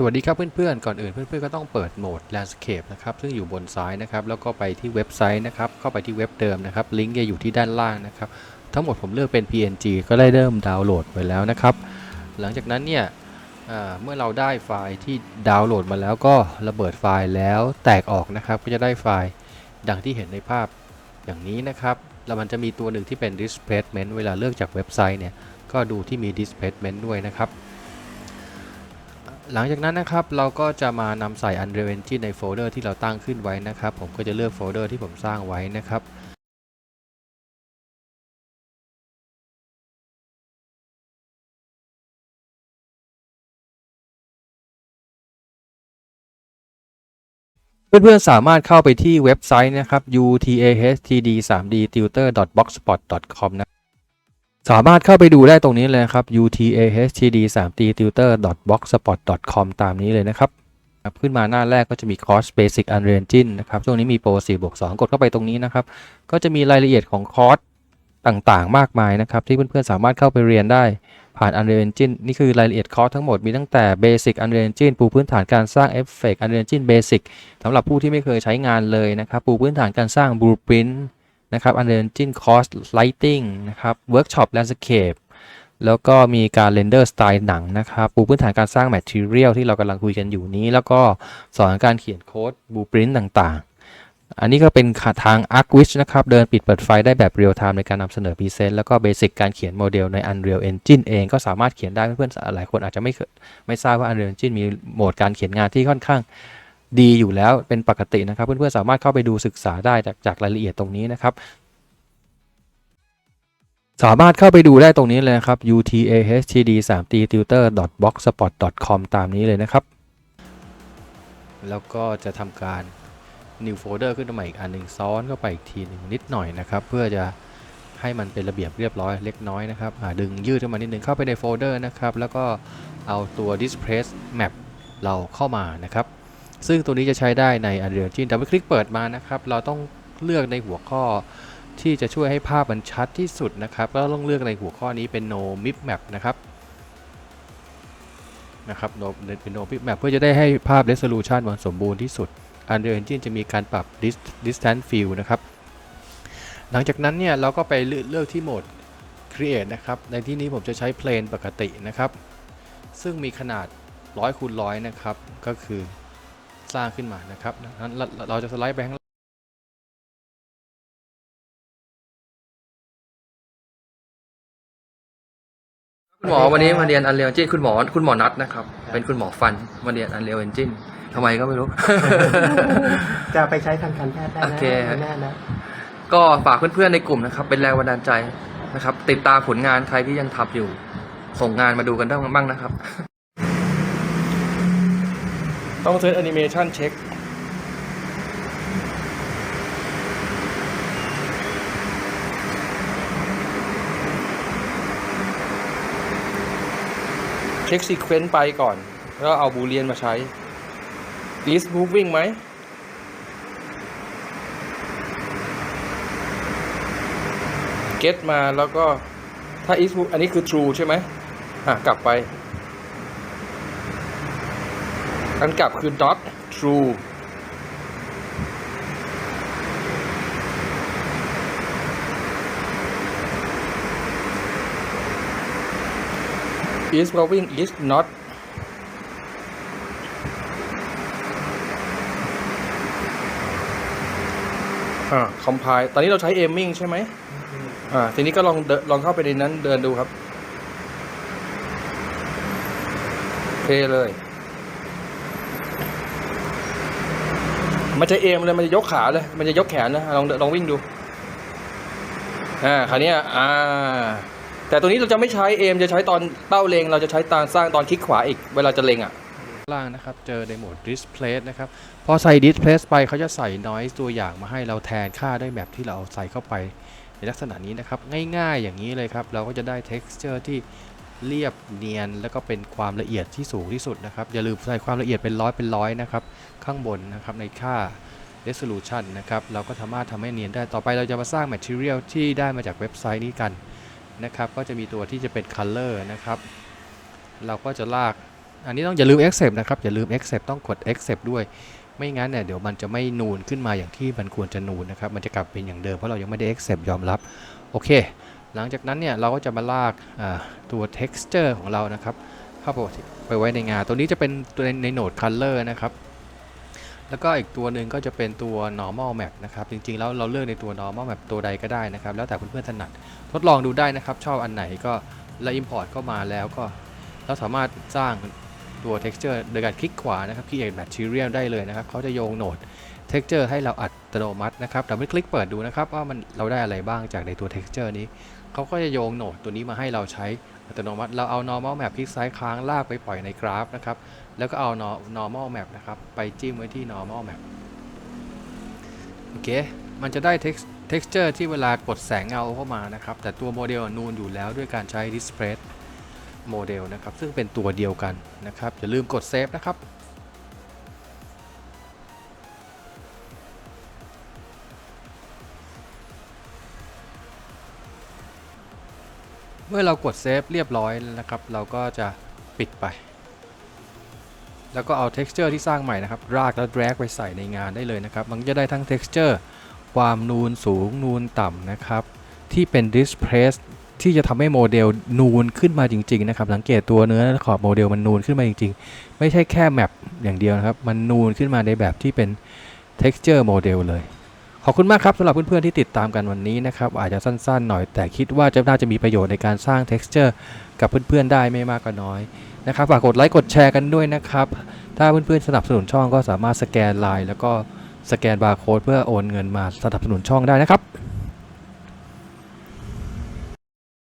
สวัสดีครับเพื่อนๆ ก่อนอื่นเพื่อนๆ ก็ต้องเปิดโหมด Landscape นะครับ ซึ่งอยู่บนซ้ายนะครับ แล้วก็ไปที่เว็บไซต์นะครับ เข้าไปที่เว็บเดิมนะครับ ลิงก์จะอยู่ที่ด้านล่างนะครับ ทั้งหมดผมเลือกเป็น PNG ก็ได้เริ่มดาวน์โหลดไปแล้วนะครับ หลังจากนั้นเนี่ยเมื่อเราได้ไฟล์ที่ดาวน์โหลดมาแล้วก็ระเบิดไฟล์แล้วแตกออกนะครับ ก็จะได้ไฟล์ดังที่เห็นในภาพอย่างนี้นะครับ แล้วมันจะมีตัวหนึ่งที่เป็น displacement เวลาเลือกจากเว็บไซต์เนี่ย ก็ดูที่มี displacement ด้วยนะครับ หลังจากนั้นนะครับเราก็จะมานำใส่ Unreal Engine ในโฟลเดอร์ที่เราตั้งขึ้นไว้นะครับ ผมก็จะเลือกโฟลเดอร์ที่ผมสร้างไว้นะครับเพื่อนๆ สามารถเข้าไปที่เว็บไซต์นะครับ utahd3dtutor.blogspot.com นะ สามารถเข้าไปดูได้ตรงนี้เลยนะครับ utahd3dtutor.blogspot.com ตามนี้เลยนะครับครับขึ้นมาหน้าแรกก็จะมีคอร์ส Basic Unreal Engine นะครับช่วงนี้มีโปร4บวก2กดเข้าไปตรงนี้นะครับ ก็จะมีรายละเอียดของคอร์สต่างๆ มากมายนะครับ ที่เพื่อนๆ สามารถเข้าไปเรียนได้ผ่าน Unreal Engine นี่คือรายละเอียดคอร์สทั้งหมดมีตั้งแต่ Basic Unreal Engine ปูพื้นฐานการสร้าง Effect Unreal Engine Basic สำหรับผู้ที่ไม่เคยใช้งานเลยนะครับ ปูพื้นฐานการสร้าง Blueprint นะครับ Unreal Engine Cost Lighting นะครับ Workshop Landscape แล้วก็มีการเรนเดอร์สไตล์หนังนะครับปูพื้นฐานการสร้าง Material ที่เรากำลังคุยกันอยู่นี้ แล้วก็สอนการเขียนโค้ด Blueprint ต่างๆ อันนี้ก็เป็นทาง Arcwich นะครับ เดินปิดเปิดไฟได้แบบเรียลไทม์ในการนำเสนอพรีเซนต์แล้วก็เบสิกการเขียนโมเดลใน Unreal Engine เองก็สามารถเขียนได้เพื่อนๆหลายคนอาจจะไม่เคยไม่ทราบว่า Unreal Engine มีโหมดการเขียนงานที่ค่อนข้าง ดีอยู่แล้วเป็นปกตินะครับ เพื่อนๆสามารถเข้าไปดูศึกษาได้จากจากรายละเอียดตรงนี้นะครับ สามารถเข้าไปดูได้ตรงนี้เลยนะครับ utahd3dtutor.blogspot.com ตามนี้เลยนะครับ แล้วก็จะทำการ new folder ขึ้นมาอีกอันหนึ่งซ้อนเข้าไปอีกทีหนึ่งนิดหน่อยนะครับ เพื่อจะให้มันเป็นระเบียบเรียบร้อยเล็กน้อยนะครับดึงยืดขึ้นมานิดนึงเข้าไปในโฟลเดอร์นะครับ แล้วก็เอาตัว displace map เราเข้ามานะครับ ซึ่งตัวนี้จะใช้ได้ใน Unreal Engine ดับเบิลคลิกเปิดมานะครับ เราต้องเลือกในหัวข้อที่จะช่วยให้ภาพมันชัดที่สุดนะครับ ก็ต้องเลือกในหัวข้อนี้เป็น no mip map นะครับนะครับ no เป็น no mip map เพื่อจะได้ให้ภาพ resolution มันสมบูรณ์ที่สุด Unreal Engine จะมีการปรับ Distance fill นะครับ หลังจากนั้นเนี่ยเราก็ไปเลือกเลือกที่โหมด create นะครับ ในที่นี้ผมจะใช้ plane ปกตินะครับ ซึ่งมีขนาด100คูณ100นะครับ ก็คือ สร้างขึ้นมานะครับดังนั้นเราเราจะสไลด์ไปข้างล่างคุณหมอวันนี้มาเรียน Unreal Engine คุณหมอคุณหมอนัทนะครับ เป็นคุณหมอฟันมาเรียน Unreal Engine ทำไมก็ไม่รู้ จะไปใช้ทางการแพทย์ได้โอนะเคแน่นะก็ฝากเพื่อนๆในกลุ่มนะครับ เป็นแรงบันดาลใจนะครับ ติดตามผลงานใครที่ยังทำอยู่ ส่งงานมาดูกันได้บ้างนะครับ ต้องเซตแอนิเมชันเช็คเช็คซีเควนต์ไปก่อน แล้วเอาบูเลียนมาใช้ is moving ไหม get มาแล้วก็ถ้า is อันนี้คือ true ใช่ไหมอะ กลับไป อันกลับคือ not true is moving is not อ่า compile ตอนนี้เราใช้ aiming ใช่ไหม อ่า ทีนี้ก็ลองลองเข้าไปในนั้นเดินดูครับ เพเลย มันจะเอมเลยมันจะยกขาเลย มันจะยกแขนนะลองลองวิ่งดูอ่าคราวเนี้ยอ่า แต่ตัวนี้เราจะไม่ใช้เอมจะใช้ตอนเป้าเลงเราจะใช้ตอนสร้างตอนคลิกขวาอีก เวลาจะเลงอะล่างนะครับ เจอในโหมด displace นะครับ พอใส่ displace ไปเขาจะใส่ noise ตัวอย่างมาให้เราแทนค่าด้วยแบบที่เราเอาใส่เข้าไปในลักษณะนี้นะครับ ง่ายๆอย่างนี้เลยครับ เราก็จะได้ texture ที่ เรียบเนียนแล้วก็เป็นความละเอียดที่สูงที่สุดนะครับ อย่าลืมใส่ความละเอียดเป็นร้อยเป็นร้อยนะครับ ข้างบนนะครับในค่า resolution นะครับ เราก็สามารถทำให้เนียนได้ต่อไปเราจะมาสร้าง material ที่ได้มาจากเว็บไซต์นี้กันนะครับ ก็จะมีตัวที่จะเป็น color นะครับ เราก็จะลาก อันนี้ต้องอย่าลืม accept นะครับ อย่าลืม accept ต้องกด accept ด้วย ไม่งั้นเนี่ยเดี๋ยวมันจะไม่นูนขึ้นมาอย่างที่มันควรจะนูนนะครับ มันจะกลับเป็นอย่างเดิมเพราะเรายังไม่ได้ accept ยอมรับ โอเค หลังจากนั้นเนี่ยเราก็จะมาลากาตัว texture ของเรานะครับเข้าไปไปไว้ในงาน ตัวนี้จะเป็นตัวในโหนด color นะครับ แล้วก็อีกตัวหนึ่งก็จะเป็นตัว normal map นะครับ จริงๆ แล้วเราเลือกในตัว normal map ตัวใดก็ได้นะครับ แล้วแต่เพื่อนๆถนัด ทดลองดูได้นะครับ ชอบอันไหนก็แล้ว import เข้ามาแล้วก็เราสามารถสร้างตัว texture โดยการคลิกขวานะครับ create material ได้เลยนะครับเขาจะโยงโหนด texture ให้เราอัตโนมัตินะครับแต่ไม่คลิกเปิดดูนะครับว่ามันเราได้อะไรบ้างจากในตัว texture นี้เขาก็จะโยงโหนดตัวนี้มาให้เราใช้อัตโนมัติ เราเอา normal map คลิกซ้ายค้างลากไปปล่อยในกราฟนะครับ แล้วก็เอา normal map นะครับ ไปจิ้มไว้ที่ normal map โอเค มันจะได้ text texture ที่เวลากดแสงเงาเข้ามานะครับ แต่ตัวโมเดลนูนอยู่แล้วด้วยการใช้ display โมเดลนะครับ ซึ่งเป็นตัวเดียวกันนะครับ อย่าลืมกด save นะครับ เมื่อเรากดเซฟเรียบร้อยแล้วนะครับ เราก็จะปิดไป แล้วก็เอา texture ที่สร้างใหม่นะครับ รากแล้ว drag ไปใส่ในงานได้เลยนะครับ มันจะได้ทั้ง texture ความนูนสูงนูนต่ำนะครับ ที่เป็น displace ที่จะทำให้โมเดลนูนขึ้นมาจริง ๆ นะครับ สังเกตตัวเนื้อขอบโมเดลมันนูนขึ้นมาจริง ๆ ไม่ใช่แค่แมปอย่างเดียวนะครับ มันนูนขึ้นมาในแบบที่เป็น texture โมเดลเลย ขอบคุณมากครับสำหรับเพื่อนๆที่ติดตามกันวันนี้นะครับอาจจะสั้นๆหน่อยแต่คิดว่าจะน่าจะมีประโยชน์ในการสร้าง texture กับเพื่อนๆได้ไม่มากก็น้อยนะครับฝากกดไลค์กดแชร์กันด้วยนะครับถ้าเพื่อนๆสนับสนุนช่องก็สามารถสแกนไลน์แล้วก็สแกนบาร์โค้ดเพื่อโอนเงินมาสนับสนุนช่องได้นะครับ